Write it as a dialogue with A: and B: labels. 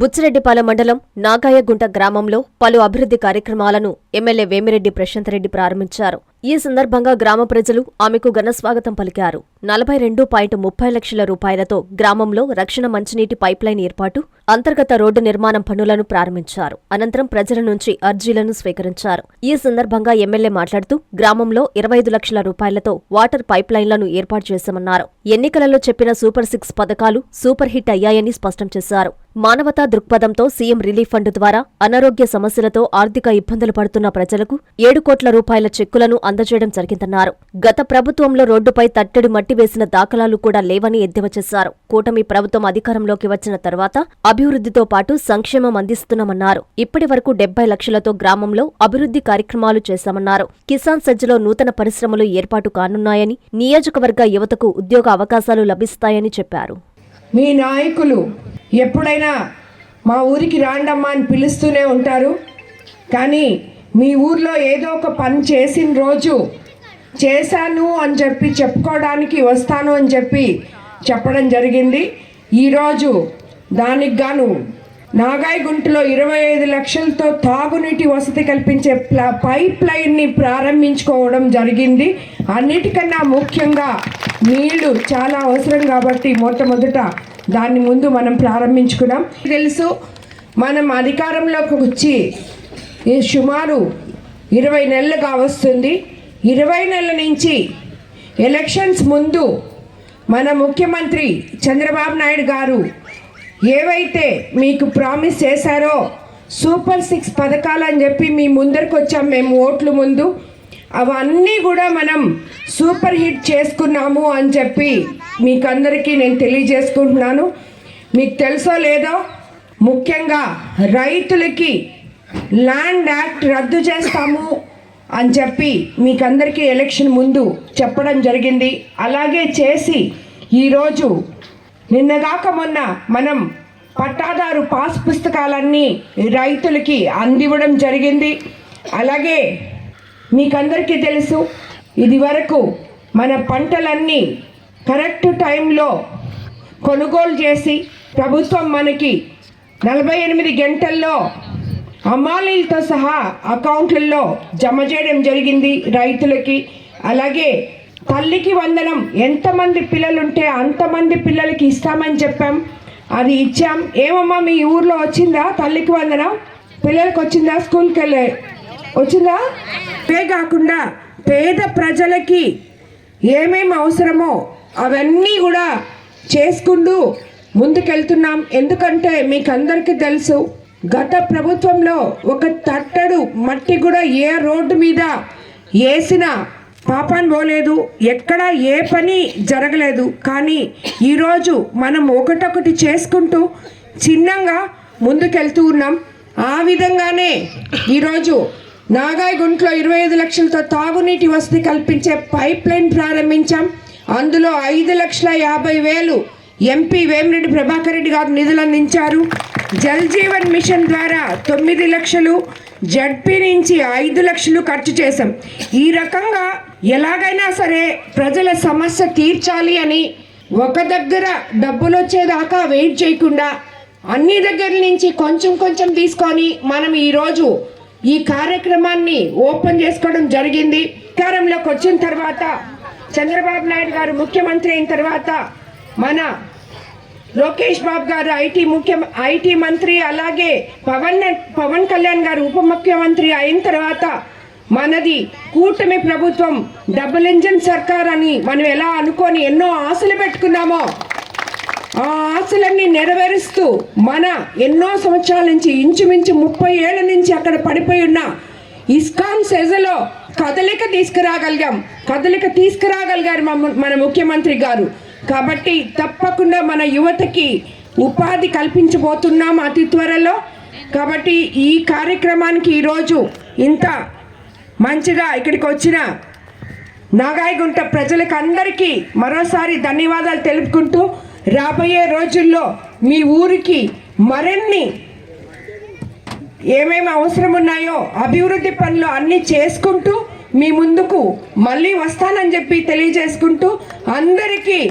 A: బుచ్చిరెడ్డిపాలెం మండలం నాగాయగుంట గ్రామంలో పలు అభివృద్ధి కార్యక్రమాలను ఎమ్మెల్యే వేమిరెడ్డి ప్రశాంతరెడ్డి ప్రారంభించారు. ఈ సందర్భంగా గ్రామ ప్రజలు ఆమెకు ఘనస్వాగతం పలికారు. నలభై రెండు పాయింట్ ముప్పై లక్షల రూపాయలతో గ్రామంలో రక్షణ మంచినీటి పైప్లైన్ ఏర్పాటు అంతర్గత రోడ్డు నిర్మాణం పనులను ప్రారంభించారు. అనంతరం ప్రజల నుంచి అర్జీలను స్వీకరించారు. ఈ సందర్భంగా ఎమ్మెల్యే మాట్లాడుతూ గ్రామంలో ఇరవై ఐదు లక్షల రూపాయలతో వాటర్ పైప్లైన్లను ఏర్పాటు చేశామన్నారు. ఎన్నికలలో చెప్పిన సూపర్ సిక్స్ పథకాలు సూపర్ హిట్ అయ్యాయని స్పష్టం చేశారు. మానవతా దృక్పథంతో సీఎం రిలీఫ్ ఫండ్ ద్వారా అనారోగ్య సమస్యలతో ఆర్థిక ఇబ్బందులు పడుతున్న ప్రజలకు ఏడు కోట్ల రూపాయల చెక్కులను అందజేయడం జరిగిందన్నారు. గత ప్రభుత్వంలో రోడ్డుపై తట్టడి మట్టి వేసిన దాఖలాలు కూడా లేవని ఎద్దేవా చేశారు. కూటమి ప్రభుత్వం అధికారంలోకి వచ్చిన తర్వాత అభివృద్ధితో పాటు సంక్షేమం అందిస్తున్నామన్నారు. ఇప్పటి వరకు డెబ్బై లక్షలతో గ్రామంలో అభివృద్ధి కార్యక్రమాలు చేశామన్నారు. కిసాన్ సజ్జలో నూతన పరిశ్రమలు ఏర్పాటు కానున్నాయని నియోజకవర్గ యువతకు ఉద్యోగ అవకాశాలు లభిస్తాయని చెప్పారు.
B: మీ నాయకులు ఎప్పుడైనా మా ఊరికి రాండమ్మా అని పిలుస్తూనే ఉంటారు. కానీ మీ ఊర్లో ఏదో ఒక పని చేసిన రోజు చేశాను అని చెప్పి చెప్పుకోవడానికి వస్తాను అని చెప్పి చెప్పడం జరిగింది. ఈరోజు దానికి గాను నాగాయగుంటలో ఇరవై ఐదు లక్షలతో తాగునీటి వసతి కల్పించే ప్ల- పైప్ లైన్ని ప్రారంభించుకోవడం జరిగింది. అన్నిటికన్నా ముఖ్యంగా నీళ్ళు చాలా అవసరం కాబట్టి మొట్టమొదట దాన్ని ముందు మనం ప్రారంభించుకున్నాం. తెలుసు మనం అధికారంలోకి వచ్చి ఇది సుమారు ఇరవై నెలలుగా వస్తుంది. ఇరవై నెలల నుంచి ఎలక్షన్స్ ముందు మన ముఖ్యమంత్రి చంద్రబాబు నాయుడు గారు ఏవైతే మీకు ప్రామిస్ చేశారో సూపర్ సిక్స్ పథకాలు అని చెప్పి మీ ముందరికి వచ్చాం మేము ఓట్లు ముందు అవన్నీ కూడా మనం సూపర్ హిట్ చేసుకున్నాము అని చెప్పి మీకు అందరికీ నేను తెలియజేసుకుంటున్నాను. మీకు తెలుసో లేదో ముఖ్యంగా రైతులకి ల్యాండ్ యాక్ట్ రద్దు చేస్తాము అని చెప్పి మీకందరికీ ఎలక్షన్ ముందు చెప్పడం జరిగింది. అలాగే చేసి ఈరోజు నిన్నగాక మొన్న మనం పట్టాదారు పాస్ పుస్తకాలన్నీ రైతులకి అందివ్వడం జరిగింది. అలాగే మీకందరికీ తెలుసు ఇది వరకు మన పంటలన్నీ కరెక్ట్ టైంలో కొనుగోలు చేసి ప్రభుత్వం మనకి నలభై ఎనిమిది గంటల్లో అమ్మాలీలతో సహా అకౌంట్లలో జమ చేయడం జరిగింది రైతులకి. అలాగే తల్లికి వందనం ఎంతమంది పిల్లలుంటే అంతమంది పిల్లలకి ఇస్తామని చెప్పాం. అది ఇచ్చాం. ఏమమ్మా మీ ఊర్లో వచ్చిందా తల్లికి వందనం? పిల్లలకి వచ్చిందా? స్కూల్కి వెళ్ళే వచ్చిందా? ఇవే కాకుండా పేద ప్రజలకి ఏమేమి అవసరమో అవన్నీ కూడా చేసుకుంటూ ముందుకెళ్తున్నాం. ఎందుకంటే మీకు అందరికీ తెలుసు గత ప్రభుత్వంలో ఒక తట్టడు మట్టి కూడా ఏ రోడ్డు మీద వేసిన పాపాన్ పోలేదు. ఎక్కడ ఏ పని జరగలేదు. కానీ ఈరోజు మనం ఒకటొకటి చేసుకుంటూ చిన్నంగా ముందుకెళ్తూ ఉన్నాం. ఆ విధంగానే ఈరోజు నాగాయగుంట్లో ఇరవై ఐదు లక్షలతో తాగునీటి వసతి కల్పించే పైప్ లైన్ ప్రారంభించాం. అందులో ఐదు లక్షల యాభై వేలు ఎంపీ వేమిరెడ్డి ప్రభాకర్ రెడ్డి గారు నిధులు అందించారు జల్ జీవన్ మిషన్ ద్వారా తొమ్మిది లక్షలు జడ్పీ నుంచి ఐదు లక్షలు ఖర్చు చేశాం. ఈ రకంగా ఎలాగైనా సరే ప్రజల సమస్య తీర్చాలి అని ఒక దగ్గర డబ్బులు వచ్చేదాకా వెయిట్ చేయకుండా అన్ని దగ్గర నుంచి కొంచెం కొంచెం తీసుకొని మనం ఈరోజు ఈ కార్యక్రమాన్ని ఓపెన్ చేసుకోవడం జరిగింది. అధికారంలోకి వచ్చిన తర్వాత చంద్రబాబు నాయుడు గారు ముఖ్యమంత్రి అయిన తర్వాత మన లోకేష్ బాబు గారు ఐటీ ముఖ్య ఐటీ మంత్రి అలాగే పవన్ పవన్ కళ్యాణ్ గారు ఉప ముఖ్యమంత్రి అయిన తర్వాత మనది కూటమి ప్రభుత్వం డబుల్ ఇంజిన్ సర్కార్ అని మనం ఎలా అనుకొని ఎన్నో ఆశలు పెట్టుకున్నామో ఆ ఆశలన్నీ నెరవేరుస్తూ మన ఎన్నో సంవత్సరాల నుంచి ఇంచుమించు ముప్పై ఏళ్ళ నుంచి అక్కడ పడిపోయి ఉన్న ఇస్కాన్ సెజలో కదలిక తీసుకురాగలిగాం. కదలిక తీసుకురాగలిగారు మన ముఖ్యమంత్రి గారు. కాబట్టి తప్పకుండా మన యువతకి ఉపాధి కల్పించబోతున్నాం అతి త్వరలో. కాబట్టి ఈ కార్యక్రమానికి ఈరోజు ఇంత మంచిగా ఇక్కడికి వచ్చిన నాగాయగుంట ప్రజలకు అందరికీ మరోసారి ధన్యవాదాలు తెలుపుకుంటూ రాబోయే రోజుల్లో మీ ఊరికి మరిన్ని ఏమేమి అవసరం ఉన్నాయో అభివృద్ధి పనులు అన్నీ చేసుకుంటూ మీ ముందుకు మళ్ళీ వస్తానని చెప్పి తెలియజేసుకుంటూ అందరికీ